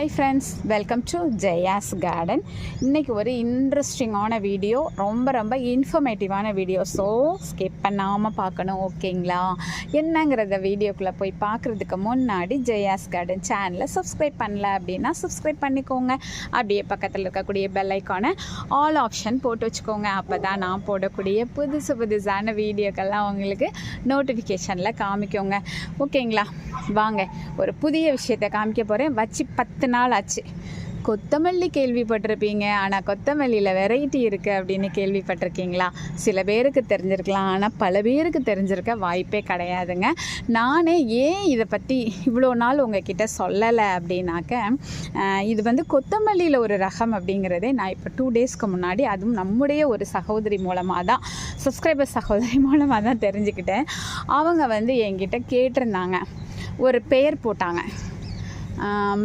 Hi friends welcome to Jaya's garden இன்றைக்கி ஒரு இன்ட்ரெஸ்டிங்கான வீடியோ ரொம்ப ரொம்ப இன்ஃபர்மேட்டிவான வீடியோ ஸோ ஸ்கிப் பண்ணாமல் பார்க்கணும் ஓகேங்களா என்னங்கிறத வீடியோக்குள்ளே போய் பார்க்குறதுக்கு முன்னாடி ஜெயாஸ் கார்டன் சேனலை சப்ஸ்கிரைப் பண்ணல அப்படின்னா சப்ஸ்கிரைப் பண்ணிக்கோங்க. அப்படியே பக்கத்தில் இருக்கக்கூடிய பெல் ஐக்கானை ஆல் ஆப்ஷன் போட்டு வச்சுக்கோங்க. அப்போ தான் நான் போடக்கூடிய புதுசு புதுசான வீடியோக்கெல்லாம் உங்களுக்கு நோட்டிஃபிகேஷனில் காமிக்கோங்க. ஓகேங்களா வாங்க ஒரு புதிய விஷயத்தை காமிக்க போகிறேன் வச்சு பத்து நாள் ஆச்சு கொத்தமல்லி கேள்விப்பட்டிருப்பீங்க. ஆனால் கொத்தமல்லியில் வெரைட்டி இருக்குது அப்படின்னு கேள்விப்பட்டிருக்கீங்களா? சில பேருக்கு தெரிஞ்சிருக்கலாம். ஆனால் பல பேருக்கு தெரிஞ்சிருக்க வாய்ப்பே கிடையாதுங்க. நானே ஏன் இதை பற்றி இவ்வளோ நாள் உங்ககிட்ட சொல்லலை அப்படின்னாக்க இது வந்து கொத்தமல்லியில் ஒரு ரகம் அப்படிங்கிறதே நான் இப்போ டூ டேஸ்க்கு முன்னாடி அதுவும் நம்முடைய ஒரு சகோதரி மூலமாக தான் சப்ஸ்கிரைபர் சகோதரி மூலமாக தான் தெரிஞ்சுக்கிட்டேன். அவங்க வந்து என்கிட்ட கேட்டிருந்தாங்க. ஒரு பெயர் போட்டாங்க.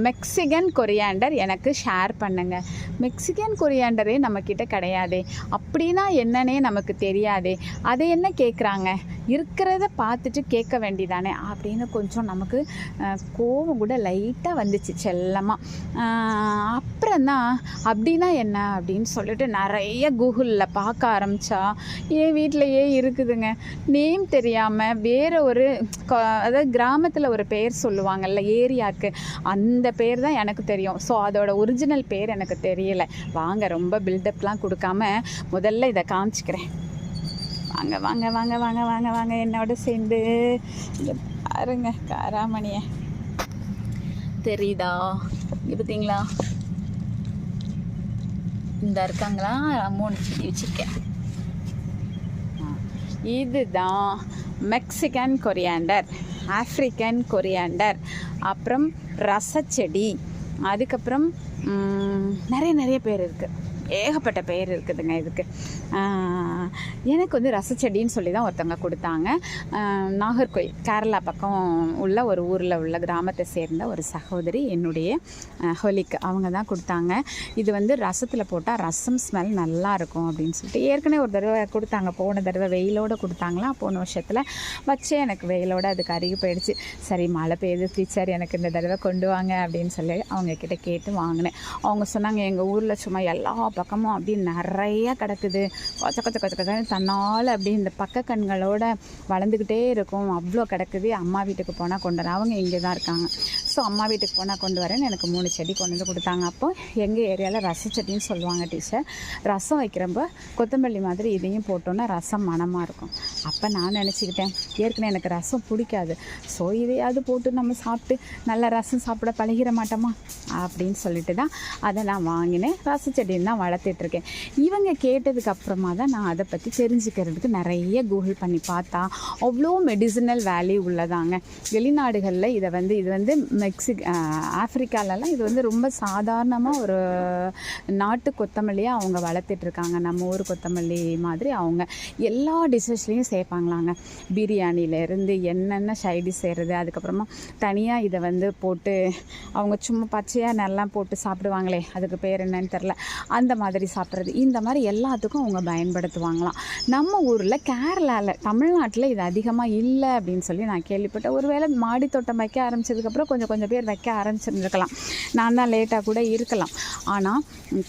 மெக்சிகன் கொரியாண்டர் எனக்கு ஷேர் பண்ணுங்கள் மெக்சிகன் கொரியாண்டரே நம்மக்கிட்ட கிடையாதே. அப்படின்னா என்னன்னே நமக்கு தெரியாதே. அதை என்ன கேட்குறாங்க இருக்கிறத பார்த்துட்டு கேட்க வேண்டிதானே அப்படின்னு கொஞ்சம் நமக்கு கோவம் கோபம் கூட லைட்டாக வந்துச்சு செல்லமாக அப்புறம் தான் அப்படின்னா என்ன? அப்படின்னு சொல்லிட்டு நிறைய கூகுளில் பார்க்க ஆரம்பித்தா என் வீட்டிலையே இருக்குதுங்க. நேம் தெரியாமல் வேறு ஒரு அதாவது கிராமத்தில் ஒரு பெயர் சொல்லுவாங்கல்ல ஏரியாவுக்கு அந்த பேர் தான் எனக்கு தெரியும். ஸோ அதோட ஒரிஜினல் பேர் எனக்கு தெரியும். தெரியலை. வாங்க ரொம்ப பில்டப்லாம் கொடுக்காம முதல்ல இதை காமிச்சிக்கிறேன். வாங்க வாங்க வாங்க வாங்க வாங்க வாங்க என்னோட சேர்ந்து. பாருங்க காராமணிய. தெரியுதா? பார்த்தீங்களா? இந்த இருக்காங்களா? மூணு செடி வச்சுருக்கேன். இதுதான் மெக்சிகன் கொரியாண்டர் ஆஃப்ரிக்கன் கொரியாண்டர் அப்புறம் ரசச்செடி அதுக்கப்புறம் நிறைய நிறைய பேர் இருக்குது ஏகப்பட்ட பெயர் இருக்குதுங்க இதுக்கு. எனக்கு வந்து ரசச்செடின்னு சொல்லி தான் ஒருத்தவங்க கொடுத்தாங்க. நாகர்கோயில் கேரளா பக்கம் உள்ள ஒரு ஊரில் உள்ள கிராமத்தை சேர்ந்த ஒரு சகோதரி என்னுடைய ஹோலிக்கு. அவங்க தான் கொடுத்தாங்க. இது வந்து ரசத்தில் போட்டால் ரசம் ஸ்மெல் நல்லா இருக்கும் அப்படின்னு சொல்லிட்டு ஏற்கனவே ஒரு தடவை கொடுத்தாங்க. போன தடவை வெயிலோடு கொடுத்தாங்களா? போன வருஷத்தில் வச்சே எனக்கு வெயிலோட அதுக்கு அருகி போயிடுச்சு. சரி மழை பெய்யுது. டீச்சர் எனக்கு இந்த தடவை கொண்டு வாங்க அப்படின்னு சொல்லி அவங்க கிட்டே கேட்டு வாங்கினேன். அவங்க சொன்னாங்க எங்கள் ஊரில் சும்மா எல்லா பக்கமும் அப்படி நிறைய கிடக்குது. கொச்ச கொச்ச கொச்ச கொச்சன்னு தன்னால் அப்படியே இந்த பக்க கண்களோட வளர்ந்துக்கிட்டே இருக்கும். அவ்வளோ கிடக்குது. அம்மா வீட்டுக்கு போனால் கொண்டு அவங்க இங்கே தான் இருக்காங்க. ஸோ அம்மா வீட்டுக்கு போனால் கொண்டு வரேன்னு எனக்கு மூணு செடி கொண்டு வந்து கொடுத்தாங்க. அப்போ எங்கள் ஏரியாவில் ரசச்செடின்னு சொல்லுவாங்க டீச்சர் ரசம் வைக்கிறப்ப கொத்தமல்லி மாதிரி இதையும் போட்டோன்னா ரசம் மணமாக இருக்கும். அப்போ நான் நினச்சிக்கிட்டேன் ஏற்கனவே எனக்கு ரசம் பிடிக்காது. ஸோ இதையாவது போட்டு நம்ம சாப்பிட்டு நல்ல ரசம் சாப்பிட பழகிற மாட்டோமா? அப்படின்னு சொல்லிட்டு தான் அதை நான் வாங்கினேன். ரசச்செடின்னு தான் வளர்த்துட்ருக்கேன் இவங்க கேட்டதுக்கு அப்புறமா தான் நான் அதை பற்றி தெரிஞ்சுக்கிறதுக்கு நிறைய கூகுள் பண்ணி பார்த்தா அவ்வளோ மெடிசினல் வேல்யூ உள்ளதாங்க. வெளிநாடுகளில் இதை வந்து இது வந்து மெக்சிக் ஆஃப்ரிக்காலலாம் இது வந்து ரொம்ப சாதாரணமாக ஒரு நாட்டு கொத்தமல்லியாக அவங்க வளர்த்துட்ருக்காங்க. நம்ம ஊர் கொத்தமல்லி மாதிரி அவங்க. எல்லா டிஷ்ஷஸ்லேயும் சேர்ப்பாங்களாங்க. பிரியாணியிலேருந்து என்னென்ன சைடி செய்கிறது அதுக்கப்புறமா தனியாக இதை வந்து போட்டு அவங்க சும்மா பச்சையாக நல்லா போட்டு சாப்பிடுவாங்களே அதுக்கு பேர் என்னன்னு தெரில அந்த மாதிரி சாப்பிட்றது. இந்த மாதிரி எல்லாத்துக்கும் அவங்க பயன்படுத்துவாங்களாம். நம்ம ஊரில் கேரளாவில் தமிழ்நாட்டில் இது அதிகமாக இல்லை அப்படின்னு சொல்லி நான் கேள்விப்பட்டேன். ஒருவேளை மாடி தோட்டம் வைக்க ஆரம்பிச்சதுக்கப்புறம் கொஞ்சம் கொஞ்சம் பேர் வைக்க ஆரம்பிச்சிருந்துருக்கலாம். நான் தான் லேட்டாக கூட இருக்கலாம். ஆனால்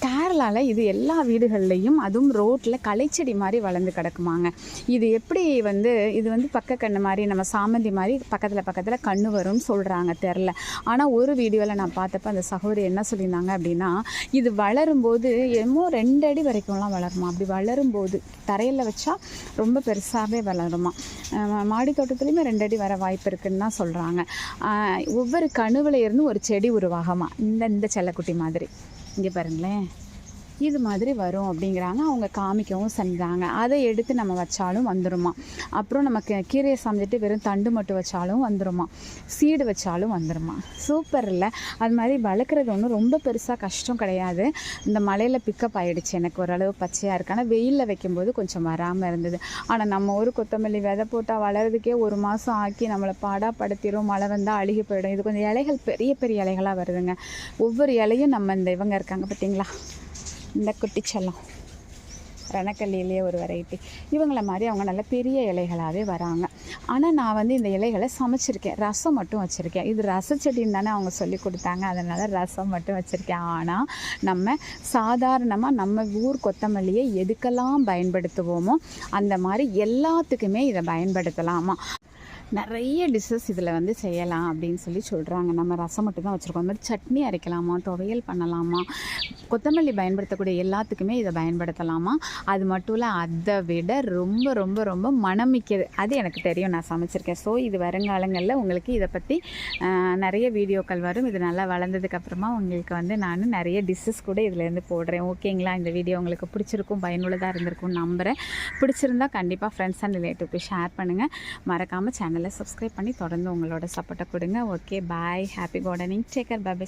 கேரளாவில் இது எல்லா வீடுகள்லேயும் அதுவும் ரோட்டில் களைச்செடி மாதிரி வளர்ந்து கிடக்குமாங்க. இது எப்படி வந்து இது வந்து பக்க கண்ணு மாதிரி நம்ம சாமந்தி மாதிரி பக்கத்தில் பக்கத்தில் கண்ணு வரும்னு சொல்கிறாங்க தெரில ஆனால் ஒரு வீடியோவில் நான் பார்த்தப்ப அந்த சகோதரி என்ன சொல்லியிருந்தாங்க அப்படின்னா இது வளரும்போது என்னமோ ரெண்டு அடி வரைக்கும்லாம் வளருமா? அப்படி வளரும்போது தரையில் வச்சா ரொம்ப பெருசாகவே வளருமா? மாடி தோட்டத்துலேயுமே ரெண்டு அடி வர வாய்ப்பு இருக்குதுன்னு தான் சொல்கிறாங்க ஒவ்வொரு கனவுல இருந்து ஒரு செடி உருவாகமா? இந்த இந்த செல்லக்குட்டி மாதிரி. இங்கே பாருங்களேன். இது மாதிரி வரும் அப்படிங்கிறாங்க. அவங்க காமிக்கவும் செஞ்சாங்க. அதை எடுத்து நம்ம வச்சாலும் வந்துடுமா அப்புறம் நமக்கு கீரையை சமைச்சிட்டு வெறும் தண்டு மட்டும் வச்சாலும் வந்துருமா. சீடு வச்சாலும் வந்துடுமா சூப்பர் இல்லை. அது மாதிரி வளர்க்குறது ஒன்றும் ரொம்ப பெருசாக கஷ்டம் கிடையாது. இந்த மலையில் பிக்கப் ஆகிடுச்சு எனக்கு ஓரளவு பச்சையாக இருக்கு. ஆனால் வெயிலில் வைக்கும்போது கொஞ்சம் வராமல் இருந்தது. ஆனால் நம்ம ஒரு கொத்தமல்லி விதை போட்டால் வளர்றதுக்கே ஒரு மாதம் ஆக்கி நம்மளை பாடாப்படுத்திடும் மழை வந்தால் அழுகி போயிடும். இது கொஞ்சம் இலைகள் பெரிய பெரிய இலைகளாக வருதுங்க. ஒவ்வொரு இலையும் நம்ம இந்த இவங்க இருக்காங்க. பார்த்தீங்களா இந்த குட்டிச்செல்லம் செல்லம். ஒரு வெரைட்டி இவங்கள மாதிரி அவங்க நல்ல பெரிய இலைகளாகவே வராங்க. ஆனால் நான் வந்து இந்த இலைகளை சமைச்சிருக்கேன். ரசம் மட்டும் வச்சுருக்கேன். இது ரசச்செடின்னு தானே அவங்க சொல்லி கொடுத்தாங்க. அதனால் ரசம் மட்டும் வச்சுருக்கேன். ஆனால் நம்ம சாதாரணமாக நம்ம ஊர் கொத்தமல்லியை எதுக்கெல்லாம் பயன்படுத்துவோமோ அந்த மாதிரி எல்லாத்துக்குமே இதை பயன்படுத்தலாமா? நிறைய டிஷ்ஷஸ் இதில் வந்து செய்யலாம் அப்படின்னு சொல்லி சொல்கிறாங்க நம்ம ரசம் மட்டும் தான் வச்சுருக்கோம். அந்த மாதிரி சட்னி அரைக்கலாமா? துவையல் பண்ணலாமா? கொத்தமல்லி பயன்படுத்தக்கூடிய எல்லாத்துக்குமே இதை பயன்படுத்தலாமா? அது மட்டும் இல்லை அதை விட ரொம்ப ரொம்ப ரொம்ப மனமிக்கது அது எனக்கு தெரியும். நான் சமைச்சிருக்கேன். ஸோ இது வருங்காலங்களில் உங்களுக்கு இதை பற்றி நிறைய வீடியோக்கள் வரும். இது நல்லா வளர்ந்ததுக்கப்புறமா உங்களுக்கு வந்து நான் நிறைய டிஷ்ஷஸ் கூட இதுலேருந்து போடுறேன். ஓகேங்களா இந்த வீடியோ உங்களுக்கு பிடிச்சிருக்கும் பயனுள்ளதாக இருந்திருக்கும் நம்புகிறேன் பிடிச்சிருந்தா கண்டிப்பாக ஃப்ரெண்ட்ஸ் அண்ட் ரிலேட்டிவ்க்கு ஷேர் பண்ணுங்கள் மறக்காமல் சேனலை சப்ஸ்கிரைப் பண்ணி தொடர்ந்து உங்களோட சப்போர்ட்டை கொடுங்க. Okay bye happy gardening take care bye